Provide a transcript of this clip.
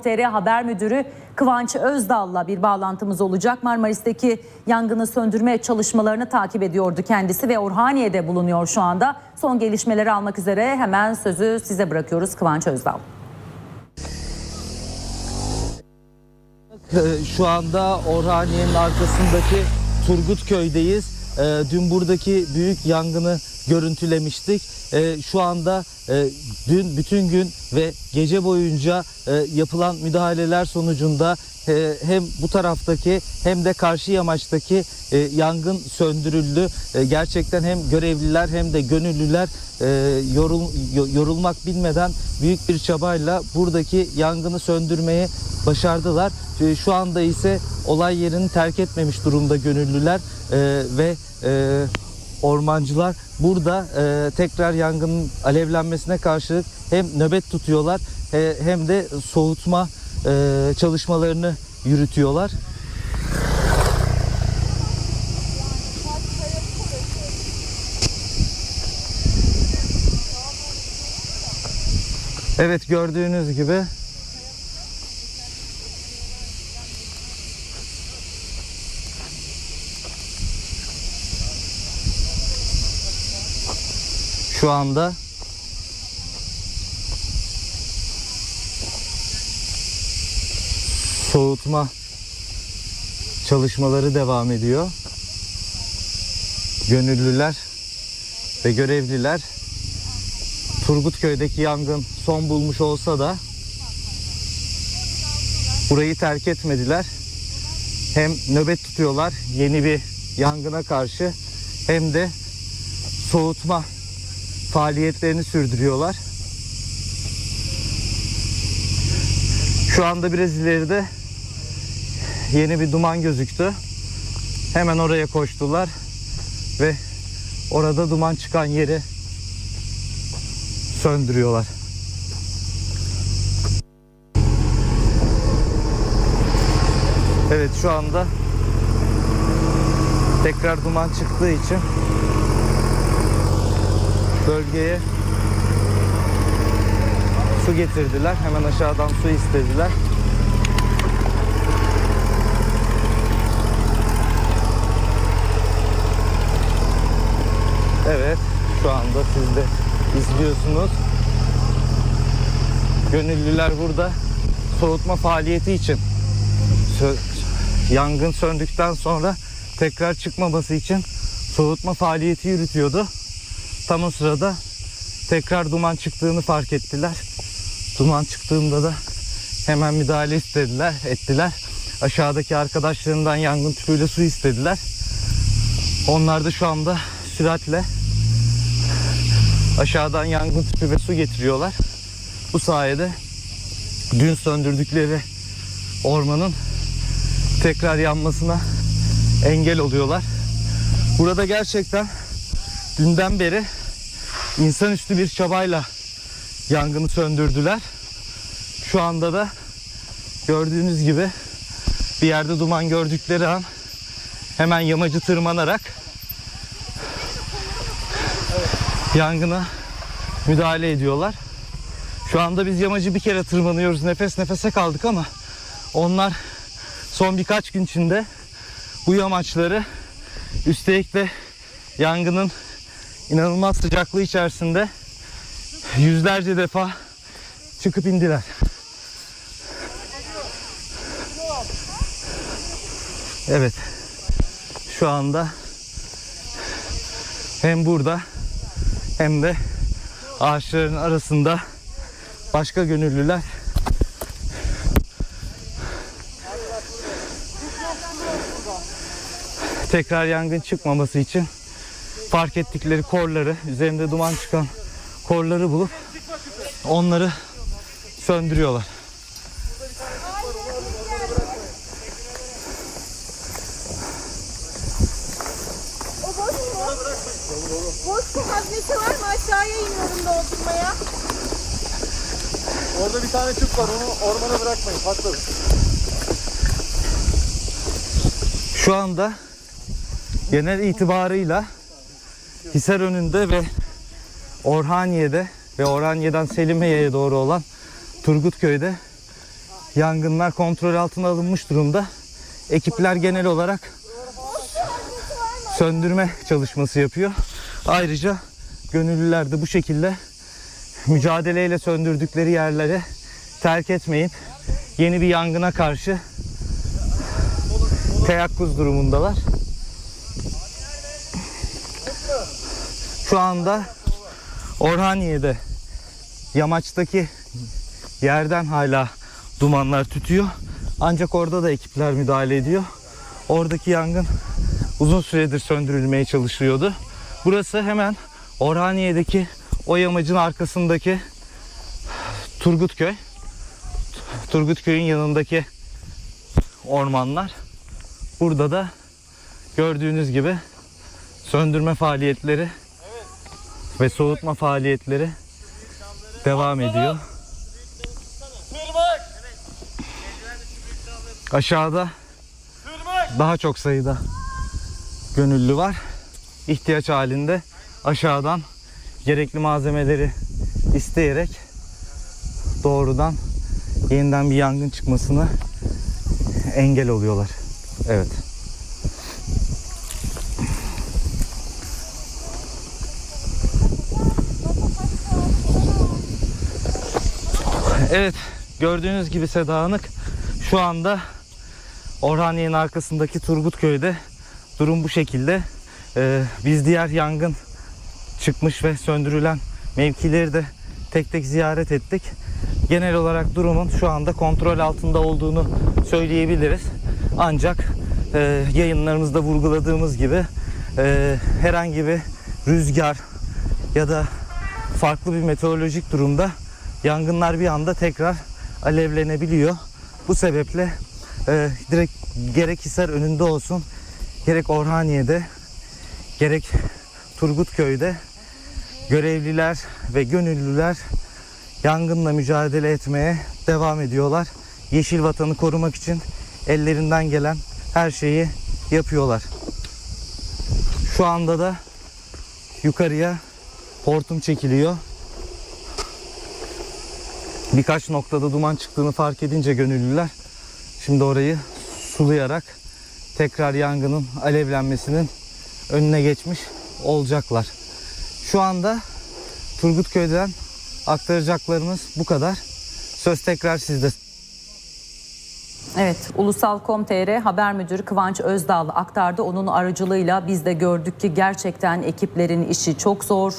TR Haber Müdürü Kıvanç Özdal'la bir bağlantımız olacak. Marmaris'teki yangını söndürme çalışmalarını takip ediyordu kendisi ve Orhaniye'de bulunuyor şu anda. Son gelişmeleri almak üzere hemen sözü size bırakıyoruz Kıvanç Özdal. Ee, Şu anda Orhaniye'nin arkasındaki Turgutköy'deyiz. Ee, Dün buradaki büyük yangını görüntülemiştik. Ee, Şu anda e, dün bütün gün ve gece boyunca e, yapılan müdahaleler sonucunda e, hem bu taraftaki hem de karşı yamaçtaki e, yangın söndürüldü. E, Gerçekten hem görevliler hem de gönüllüler e, yorul, yo- yorulmak bilmeden büyük bir çabayla buradaki yangını söndürmeyi başardılar. E, Şu anda ise olay yerini terk etmemiş durumda gönüllüler e, ve e, ormancılar burada e, tekrar yangının alevlenmesine karşılık hem nöbet tutuyorlar e, hem de soğutma e, çalışmalarını yürütüyorlar. Evet gördüğünüz gibi şu anda soğutma çalışmaları devam ediyor. Gönüllüler ve görevliler Turgutköy'deki yangın son bulmuş olsa da burayı terk etmediler. Hem nöbet tutuyorlar yeni bir yangına karşı hem de soğutma faaliyetlerini sürdürüyorlar. Şu anda biraz ileride yeni bir duman gözüktü. Hemen oraya koştular ve orada duman çıkan yeri söndürüyorlar. Evet şu anda tekrar duman çıktığı için bölgeye su getirdiler. Hemen aşağıdan su istediler. Evet, şu anda siz de izliyorsunuz. Gönüllüler burada soğutma faaliyeti için yangın söndükten sonra tekrar çıkmaması için soğutma faaliyeti yürütüyordu. O sırada tekrar duman çıktığını fark ettiler. Duman çıktığında da hemen müdahale istediler, ettiler. Aşağıdaki arkadaşlarından yangın tüpüyle su istediler. Onlar da şu anda süratle aşağıdan yangın tüpü ve su getiriyorlar. Bu sayede dün söndürdükleri ormanın tekrar yanmasına engel oluyorlar. Burada gerçekten dünden beri insanüstü bir çabayla yangını söndürdüler. Şu anda da gördüğünüz gibi bir yerde duman gördükleri an hemen yamacı tırmanarak yangına müdahale ediyorlar. Şu anda biz yamacı bir kere tırmanıyoruz. Nefes nefese kaldık ama onlar son birkaç gün içinde bu yamaçları üstelik de yangının inanılmaz sıcaklığı içerisinde yüzlerce defa çıkıp indiler. Evet. Şu anda hem burada hem de ağaçların arasında başka gönüllüler tekrar yangın çıkmaması için fark ettikleri korları, üzerinde duman çıkan korları bulup onları söndürüyorlar. O boş mu? Boş su haznesi var mı? Aşağıya iniyorum doldurmaya. Orada bir tane tüp var onu ormana bırakmayın patladı. Şu anda genel itibarıyla Hisarönü'nde ve Orhaniye'de ve Orhaniye'den Selimiye'ye doğru olan Turgutköy'de yangınlar kontrol altına alınmış durumda. Ekipler genel olarak söndürme çalışması yapıyor. Ayrıca gönüllüler de bu şekilde mücadeleyle söndürdükleri yerlere terk etmeyip yeni bir yangına karşı teyakkuz durumundalar. Şu anda Orhaniye'de yamaçtaki yerden hala dumanlar tütüyor. Ancak orada da ekipler müdahale ediyor. Oradaki yangın uzun süredir söndürülmeye çalışıyordu. Burası hemen Orhaniye'deki o yamacın arkasındaki Turgutköy. Turgutköy'ün yanındaki ormanlar. Burada da gördüğünüz gibi söndürme faaliyetleri ve soğutma faaliyetleri devam ediyor. Aşağıda daha çok sayıda gönüllü var. İhtiyaç halinde aşağıdan gerekli malzemeleri isteyerek doğrudan yeniden bir yangın çıkmasını engel oluyorlar. Evet. Evet, gördüğünüz gibi Seda Hanık şu anda Orhaniye'nin arkasındaki Turgutköy'de durum bu şekilde. Ee, biz diğer yangın çıkmış ve söndürülen mevkileri de tek tek ziyaret ettik. Genel olarak durumun şu anda kontrol altında olduğunu söyleyebiliriz. Ancak e, yayınlarımızda vurguladığımız gibi e, herhangi bir rüzgar ya da farklı bir meteorolojik durumda yangınlar bir anda tekrar alevlenebiliyor. Bu sebeple e, direkt gerek Hisar önünde olsun, gerek Orhaniye'de, gerek Turgutköy'de görevliler ve gönüllüler yangınla mücadele etmeye devam ediyorlar. Yeşil vatanı korumak için ellerinden gelen her şeyi yapıyorlar. Şu anda da yukarıya hortum çekiliyor. Birkaç noktada duman çıktığını fark edince gönüllüler şimdi orayı sulayarak tekrar yangının alevlenmesinin önüne geçmiş olacaklar. Şu anda Turgutköy'den aktaracaklarımız bu kadar. Söz tekrar sizde. Evet, Ulusal.com.tr haber müdürü Kıvanç Özdağ aktardı. Onun aracılığıyla biz de gördük ki gerçekten ekiplerin işi çok zor.